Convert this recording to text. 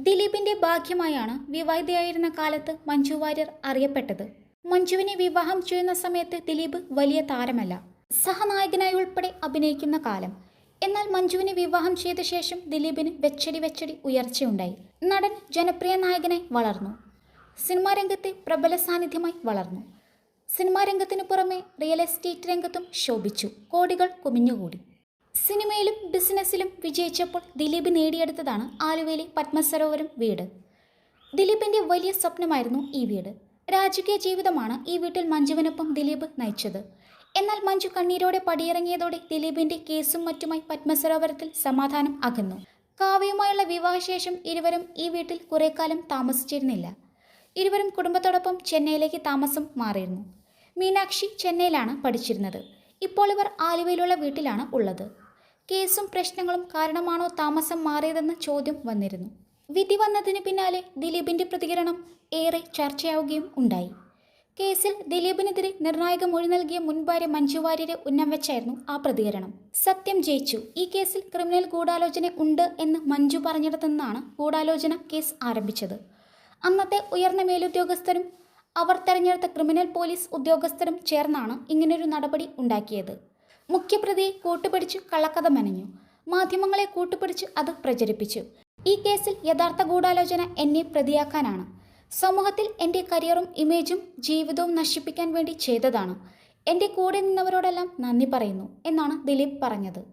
ദിലീപിന്റെ ഭാഗ്യമായാണ് വിവാഹിതയായിരുന്ന കാലത്ത് മഞ്ജു വാര്യർ അറിയപ്പെട്ടത്. മഞ്ജുവിനെ വിവാഹം ചെയ്യുന്ന സമയത്ത് ദിലീപ് വലിയ താരമല്ല സഹനായകനായി ഉൾപ്പെടെ അഭിനയിക്കുന്ന കാലം. എന്നാൽ മഞ്ജുവിനെ വിവാഹം ചെയ്ത ശേഷം ദിലീപിന് വെച്ചടി വെച്ചടി ഉയർച്ചയുണ്ടായി. നടൻ ജനപ്രിയ നായകനായി വളർന്നു. സിനിമാ രംഗത്തെ പ്രബല സാന്നിധ്യമായി വളർന്നു. സിനിമാ രംഗത്തിനു പുറമെ റിയൽ എസ്റ്റേറ്റ് രംഗത്തും ശോഭിച്ചു. കോടികൾ കുമിഞ്ഞുകൂടി. സിനിമയിലും ബിസിനസ്സിലും വിജയിച്ചപ്പോൾ ദിലീപ് നേടിയെടുത്തതാണ് ആലുവയിലെ പത്മസരോവരം വീട്. ദിലീപിന്റെ വലിയ സ്വപ്നമായിരുന്നു ഈ വീട്. രാജകീയ ജീവിതമാണ് ഈ വീട്ടിൽ മഞ്ജുവിനൊപ്പം ദിലീപ് നയിച്ചത്. എന്നാൽ മഞ്ജു കണ്ണീരോടെ പടിയിറങ്ങിയതോടെ ദിലീപിന്റെ കേസും മറ്റുമായി പത്മസരോവരത്തിൽ സമാധാനം അകന്നു. കാവ്യയുമായുള്ള വിവാഹശേഷം ഇരുവരും ഈ വീട്ടിൽ കുറേക്കാലം കാലം താമസിച്ചിരുന്നില്ല. ഇരുവരും കുടുംബത്തോടൊപ്പം ചെന്നൈയിലേക്ക് താമസം മാറിയിരുന്നു. മീനാക്ഷി ചെന്നൈയിലാണ് പഠിച്ചിരുന്നത്. ഇപ്പോൾ ഇവർ ആലുവയിലുള്ള വീട്ടിലാണ് ഉള്ളത്. കേസും പ്രശ്നങ്ങളും കാരണമാണോ താമസം മാറിയതെന്ന ചോദ്യം വന്നിരുന്നു. വിധി വന്നതിന് പിന്നാലെ ദിലീപിന്റെ പ്രതികരണം ഏറെ ചർച്ചയാവുകയും ഉണ്ടായി. കേസിൽ ദിലീപിനെതിരെ നിർണായക മൊഴി നൽകിയ മുൻ ഭാര്യ മഞ്ജു വാര്യരെ ഉന്നം വെച്ചായിരുന്നു ആ പ്രതികരണം. സത്യം ജയിച്ചു. ഈ കേസിൽ ക്രിമിനൽ ഗൂഢാലോചന ഉണ്ട് എന്ന് മഞ്ജു പറഞ്ഞിടത്തുനിന്നാണ് ഗൂഢാലോചന കേസ് ആരംഭിച്ചത്. അന്നത്തെ ഉയർന്ന മേലുദ്യോഗസ്ഥരും അവർ തെരഞ്ഞെടുത്ത ക്രിമിനൽ പോലീസ് ഉദ്യോഗസ്ഥരും ചേർന്നാണ് ഇങ്ങനൊരു നടപടി ഉണ്ടാക്കിയത്. മുഖ്യപ്രതിയെ കൂട്ടുപിടിച്ച് കള്ളക്കഥ മെനഞ്ഞു മാധ്യമങ്ങളെ കൂട്ടുപിടിച്ച് അത് പ്രചരിപ്പിച്ചു. ഈ കേസിൽ യഥാർത്ഥ ഗൂഢാലോചന എന്നെ പ്രതിയാക്കാനാണ്. സമൂഹത്തിൽ എന്റെ കരിയറും ഇമേജും ജീവിതവും നശിപ്പിക്കാൻ വേണ്ടി ചെയ്തതാണ്. എന്റെ കൂടെ നിന്നവരോടെല്ലാം നന്ദി പറയുന്നു എന്നാണ് ദിലീപ് പറഞ്ഞത്.